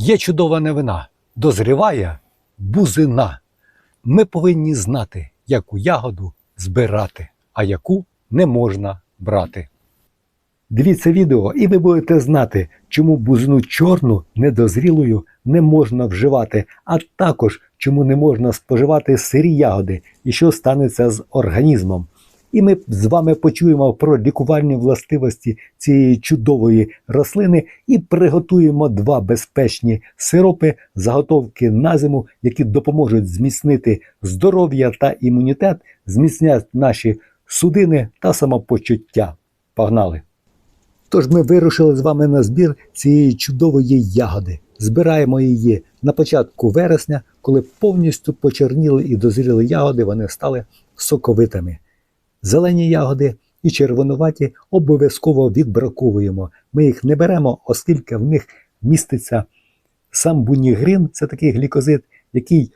Є чудова новина. Дозріває бузина. Ми повинні знати, яку ягоду збирати, а яку не можна брати. Дивіться відео, і ви будете знати, чому бузину чорну недозрілою не можна вживати, а також чому не можна споживати сирі ягоди і що станеться з організмом. І ми з вами почуємо про лікувальні властивості цієї чудової рослини і приготуємо два безпечні сиропи, заготовки на зиму, які допоможуть зміцнити здоров'я та імунітет, зміцнять наші судини та самопочуття. Погнали! Тож ми вирушили з вами на збір цієї чудової ягоди. Збираємо її на початку вересня, коли повністю почерніли і дозріли ягоди, вони стали соковитими. Зелені ягоди і червонуваті обов'язково відбраковуємо. Ми їх не беремо, оскільки в них міститься сам бунігрин, це такий глікозид, який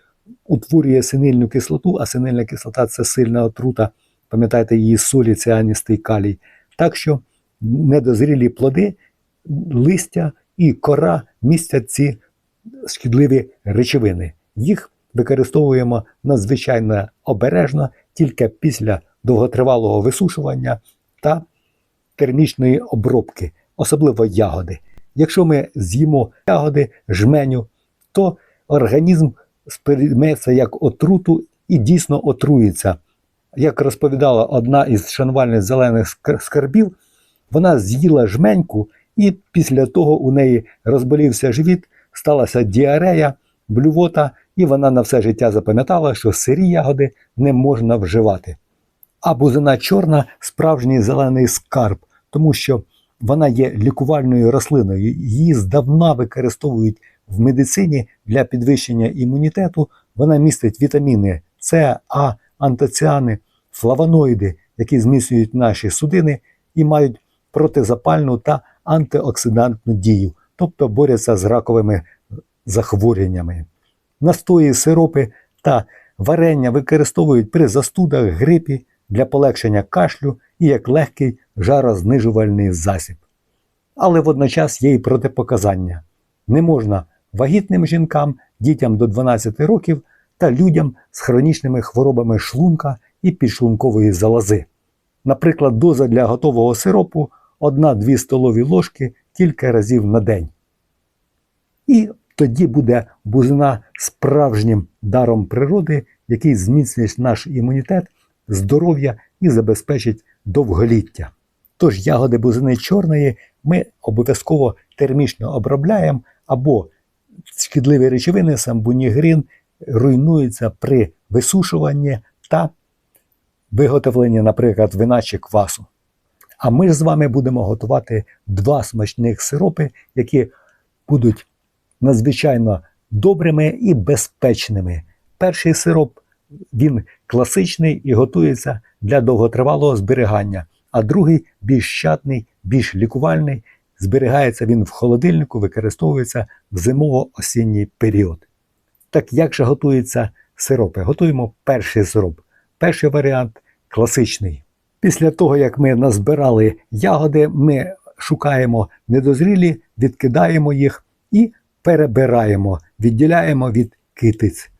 утворює синильну кислоту, а синильна кислота це сильна отрута. Пам'ятаєте, її солі, ціаністий калій. Так що недозрілі плоди, листя і кора містять ці шкідливі речовини. Їх використовуємо надзвичайно обережно тільки після довготривалого висушування та термічної обробки, особливо ягоди. Якщо ми з'їмо ягоди, жменю, то організм сприйме це як отруту і дійсно отрується. Як розповідала одна із шанувальних зелених скарбів, вона з'їла жменьку, і після того у неї розболівся живіт, сталася діарея, блювота, і вона на все життя запам'ятала, що сирі ягоди не можна вживати. А бузина чорна справжній зелений скарб, тому що вона є лікувальною рослиною. Її здавна використовують в медицині для підвищення імунітету. Вона містить вітаміни С, А, антоціани, флавоноїди, які зміцнюють наші судини і мають протизапальну та антиоксидантну дію, тобто борються з раковими захворюваннями. Настої, сиропи та варення використовують при застудах, грипі для полегшення кашлю і як легкий жарознижувальний засіб. Але водночас є і протипоказання. Не можна вагітним жінкам, дітям до 12 років та людям з хронічними хворобами шлунка і підшлункової залози. Наприклад, доза для готового сиропу 1-2 столові ложки кілька разів на день. І тоді буде бузина справжнім даром природи, який зміцнить наш імунітет, здоров'я і забезпечить довголіття. Тож ягоди бузини чорної ми обов'язково термічно обробляємо або шкідливі речовини, сам бунігрин, руйнуються при висушуванні та виготовленні, наприклад, вина чи квасу. А ми ж з вами будемо готувати два смачних сиропи, які будуть надзвичайно добрими і безпечними. Перший сироп він класичний і готується для довготривалого зберігання, а другий більш щадний, більш лікувальний. Зберігається він в холодильнику, використовується в зимово-осінній період. Так як же готуються сиропи? Готуємо перший сироп. Перший варіант класичний. Після того, як ми назбирали ягоди, ми шукаємо недозрілі, відкидаємо їх і перебираємо, відділяємо від китиць,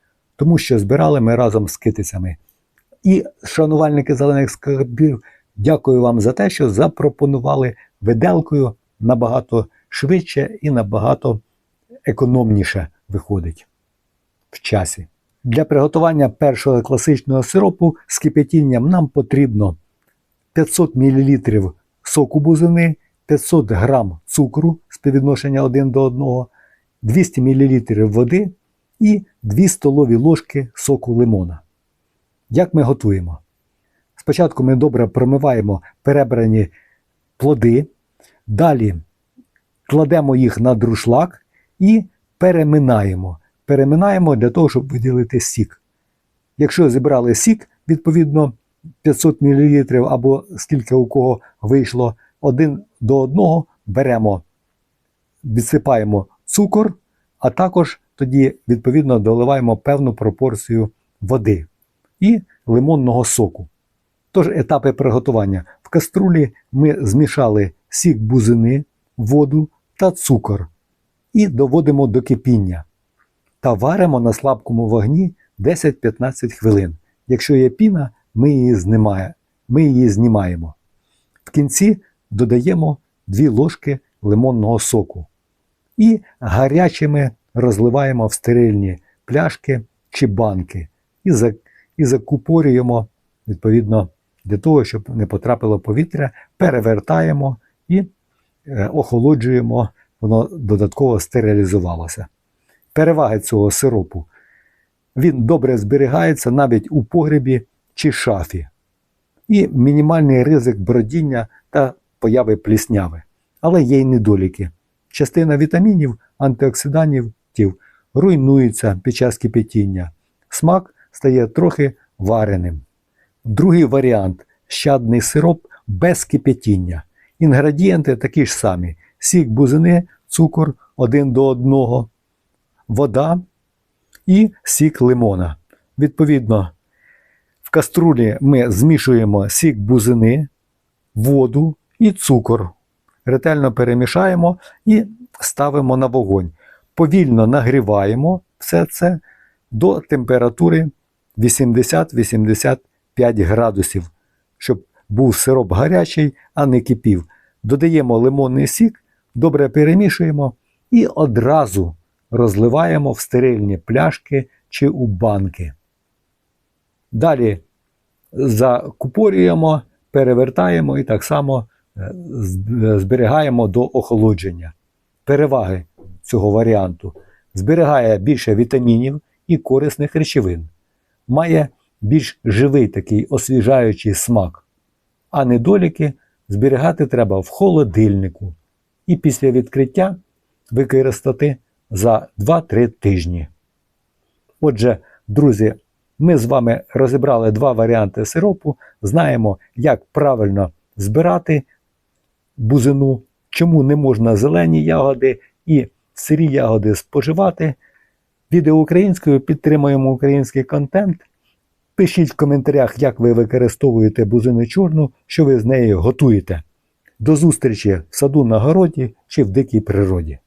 тому що збирали ми разом з китицями. І, шанувальники зелених скарбів, дякую вам за те, що запропонували виделкою набагато швидше і набагато економніше виходить в часі. Для приготування першого класичного сиропу з кипятінням нам потрібно 500 мл соку бузини, 500 г цукру співвідношення 1 до 1, 200 мл води і 2 столові ложки соку лимона. Як ми готуємо? Спочатку ми добре промиваємо перебрані плоди, далі кладемо їх на друшлак і переминаємо. Переминаємо для того, щоб виділити сік. Якщо зібрали сік, відповідно 500 мл або скільки у кого вийшло один до одного, беремо, відсипаємо цукор, а також тоді відповідно доливаємо певну пропорцію води і лимонного соку. Тож етапи приготування. В каструлі ми змішали сік бузини, воду та цукор. і доводимо до кипіння та варимо на слабкому вогні 10-15 хвилин. Якщо є піна, ми її, знімає, ми її знімаємо. В кінці додаємо 2 ложки лимонного соку і гарячими розливаємо в стерильні пляшки чи банки і, і закупорюємо відповідно для того, щоб не потрапило повітря, перевертаємо і е, охолоджуємо, воно додатково стерилізувалося. Переваги цього сиропу. Він добре зберігається навіть у погребі чи шафі. І мінімальний ризик бродіння та появи плісняви. Але є й недоліки. Частина вітамінів, антиоксидантів руйнується під час кипятіння. Смак стає трохи вареним. Другий варіант щадний сироп без кипятіння. Інгредієнти такі ж самі: сік бузини, цукор один до одного, вода і сік лимона. Відповідно, в каструлі ми змішуємо сік бузини, воду і цукор. Ретельно перемішаємо і ставимо на вогонь. Повільно нагріваємо все це до температури 80-85 градусів, щоб був сироп гарячий, а не кипів. Додаємо лимонний сік, добре перемішуємо і одразу розливаємо в стерильні пляшки чи у банки. Далі закупорюємо, перевертаємо і так само е, зберігаємо до охолодження. Переваги цього варіанту зберігає більше вітамінів і корисних речовин, має більш живий такий освіжаючий смак, а недоліки зберігати треба в холодильнику і після відкриття використати за 2-3 тижні. Отже, друзі, ми з вами розібрали два варіанти сиропу, знаємо, як правильно збирати бузину, чому не можна зелені ягоди і сирі ягоди споживати. Відео українською підтримуємо український контент. Пишіть в коментарях, як ви використовуєте бузину чорну, що ви з нею готуєте. До зустрічі в саду на городі чи в дикій природі.